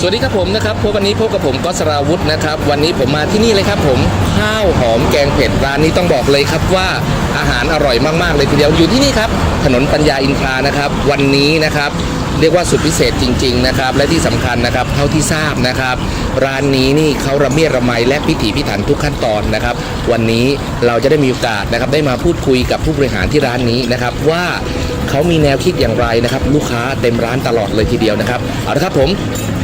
สวัสดีครับผมนะครับพบวันนี้พบกับผมก็สราวุธนะครับ วันนี้ผมมาที่นี่เลยครับผมข้าวหอมแกงเผ็ดร้านนี้ต้องบอกเลยครับว่าอาหารอร่อยมากๆเลยทีเดียวอยู่ที่นี่ครับถนนปัญญาอินทรานะครับ วันนี้นะครับเรียกว่าสุดพิเศษจริง ๆนะครับ และที่สำคัญนะครับเท่าที่ทราบนะครับ ร้านนี้นี่เขาระเมียดระไมและพิถีพิถันทุกขั้นตอนนะครับ วันนี้เราจะได้มีโอกาสนะครับได้มาพูดคุยกับผู้บริหารที่ร้านนี้นะครับว่าเขามีแนวคิดอย่างไรนะครับ ลูกค้าเต็มร้านตลอดเลยทีเดียวนะครับเอาละครับผม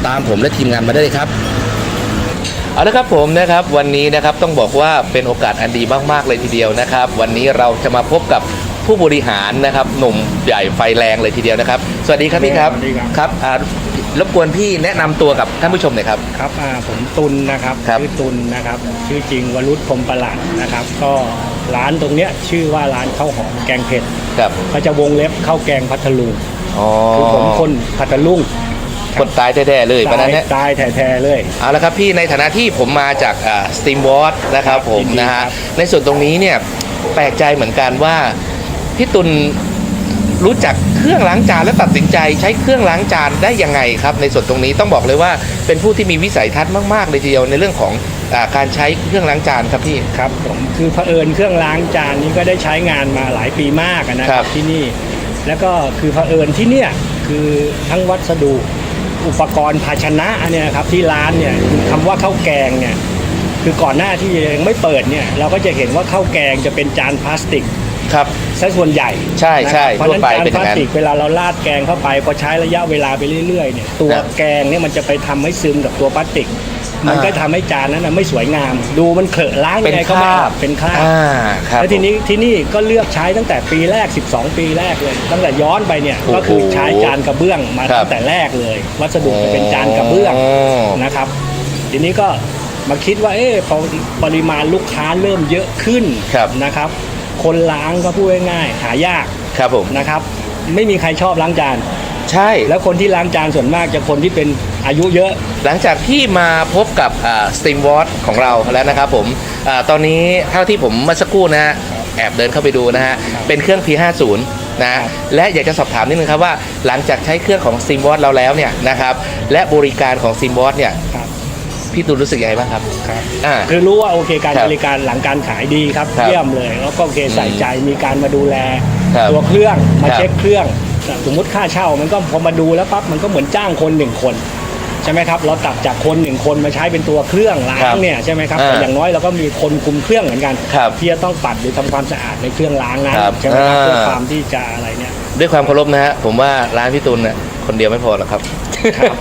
ตามผมและทีมงานมาได้เลยครับ เอาละครับผมนะครับวันนี้นะครับต้องบอกว่าเป็นโอกาสอันดีมากๆเลยทีเดียวนะครับ วันนี้เราจะมาพบกับผู้บริหารนะครับหนุ่มใหญ่ไฟแรงเลยทีเดียวนะครับ สวัสดีครับพี่ครับสวัสดีครับ ครับอ่ารบกวนพี่แนะนำตัวกับท่านผู้ชมหน่อยครับ ครับอ่าผมตุลนะครับครับ ชื่อตุลนะครับ ชื่อจริงวรุษพรหมประหลัดนะครับ ก็ร้านตรงเนี้ยชื่อว่าร้านข้าวหอมแกงเผ็ดครับเขาจะวงเล็บข้าวแกงพัทลุงอ๋อคือผมคนพัทลุง คนตายแท้ๆเลยประตานั้นยเนี่ยตายแท้ๆเลย เอาละครับพี่ในฐานะที่ผมมาจากสตีมวอตนะครับครับผมยินดีนะฮะครับในส่วนตรงนี้เนี่ยแปลกใจเหมือนกันว่าพี่ตุลรู้จักเครื่องล้างจานและตัดสินใจใช้เครื่องล้างจานได้ยังไงครับ ในส่วนตรงนี้ต้องบอกเลยว่าเป็นผู้ที่มีวิสัยทัศน์มากๆเลยทีเดียวในเรื่องของอาการใช้เครื่องล้างจานครับพี่ ครับผมคือเผอิญเครื่องล้างจานนี้ก็ได้ใช้งานมาหลายปีมากอะนะคครัรับบที่นี่ แล้วก็คือเผอิญที่เนี่ยคือทั้งวัสดุ อุปกรณ์ภาชนะอันเนี่ยครับที่ร้านเนี่ยคือคำว่าข้าวแกงเนี่ยคือก่อนหน้าที่ยังไม่เปิดเนี่ยเราก็จะเห็นว่าข้าวแกงจะเป็นจานพลาสติกครับซะส่วนใหญ่ใช่ใช่นะครับเพราะฉะนั้นทั่วไปจานเป็นอพย่าลางนั้สนติกเวลาเราราดแกงเข้าไปพอใช้ระยะเวลาไปเรื่อยๆเนี่ยตัวครับแกงเนี่ยมันจะไปทำให้ซึมกับตัวพลาสติก มันก็อ่าทำให้จานนั้นนะไม่สวยงาม ดูมันเขอะล้างเป็ยังนไงก็คไม่ราออบกเป็นคราบอ่าครับแล้วทีนี้ที่นี่ก็เลือกใช้ตั้งแต่ปีแรก 12 ปีแรกเลย ตั้งแต่ย้อนไปเนี่ยโอ้โหก็คือใช้จานกระเบื้องมาครับตั้งแต่แรกเลย วัสดุจะเป็นจานกระเบื้องนะครับ ทีนี้ก็มาคิดว่าเอ๊ะพอปริมาณลูกค้าเริ่มเยอะขึ้นครับนะครับ คนล้างก็พูดง่ายๆหายากครับผมนะครับ ไม่มีใครชอบล้างจาน ใช่ แล้วคนที่ล้างจานส่วนมากจะคนที่เป็น อายุเยอะ หลังจากที่มาพบกับสตีมวอตของเราแล้วนะครับผมอาตอนนี้เท่าที่ผมเมื่อสักครู่นะฮะแอบเดินเข้าไปดูนะฮะ เป็นเครื่อง P50 นะฮะและอยากจะสอบถามนิดนึงครับว่า หลังจากใช้เครื่องของ s t e a m w a t เราแล้วเนี่ยนะครับและบริการของ s t e a m w a t เนี่ยครับพี่ตูนรู้สึกยังไงบ้างครับครับอ่าคือรู้ว่าโอเคการครับบริการหลังการขายดีครับครับเยี่ยมเลย แล้วก็โอเคใส่ใจมีการมาดูแลครับตัวเครื่องมาครับเช็คเครื่อง สมมุติค่าเช่ามันก็พอมาดูแล้วปั๊บมันก็เหมือนจ้างคนหนึ่งคน ใช่ไหมครับเราตัดจากคนหนึ่งคนมาใช้เป็นตัวเครื่องล้าครังบเนี่ยใช่ไหมครับอ่าแต่อย่างน้อยเราก็มีคนคุมเครื่องเหมือนกัน ครับที่จะต้องปัดหรือทำความสะอาดในเครื่องล้างนั้นครับใช่ไหมครับอ่า เพื่อความที่จะอะไรเนี่ย ด้วยความเคารพนะฮะผมว่าร้านพี่ตูนเนี่ยคนเดียวไม่พอหรอกครับครับ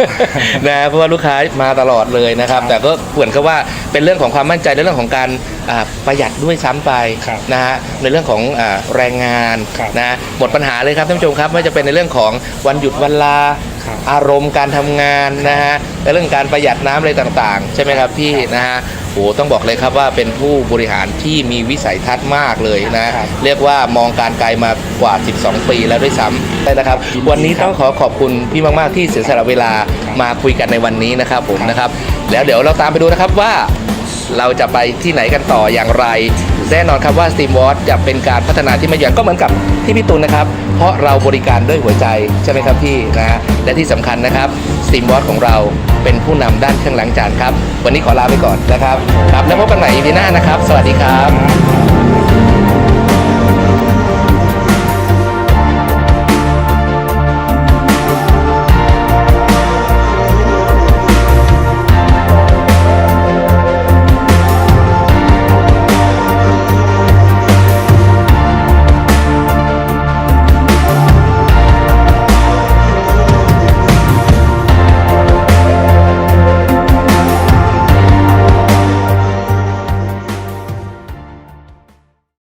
นะเพราะว่าลูกค้ามาตลอดเลยนะครับ ครับแต่ก็เหมือนกับว่าเป็นเรื่องของความมั่นใจในเรื่องของการอ่าประหยัดด้วยซ้ำไปครับนะฮะในเรื่องของอาแรงงานครับนะหมดปัญหาเลยครับท่านผู้ชมครับไม่ว่าจะเป็นในเรื่องของวันหยุดวันลาครับ อารมณ์การทำงานนะฮะในเรื่องการประหยัดน้ำอะไรต่างๆ ใช่ไหมครับพี่นะฮะโอ้ต้องบอกเลยครับว่าเป็นผู้บริหารที่มีวิสัยทัศน์มากเลยนะครับเรียกว่ามองการไกลมากว่า 12 ปีแล้วด้วยซ้ำได้นะครับยินดีวันนี้ครับต้องขอขอบคุณพี่มาก ๆ ที่เสียสละเวลามาคุยกันในวันนี้นะครับผมนะครับ แล้วเดี๋ยวเราตามไปดูนะครับว่าเราจะไปที่ไหนกันต่ออย่างไร แน่นอนครับว่า Steam w a t จะเป็นการพัฒนาที่ไม่หย่อนก็เหมือนกับที่พี่ตุลนะครับ เพราะเราบริการด้วยหัวใจใช่ไหมครับพี่นะฮะและที่สำคัญนะครับ Steam w a t ของเราเป็นผู้นำด้านเครื่องล้างจานครับ วันนี้ขอลาไปก่อนนะครับครับแล้วพบกันใหม่ EP หน้านะครับ สวัสดีครับ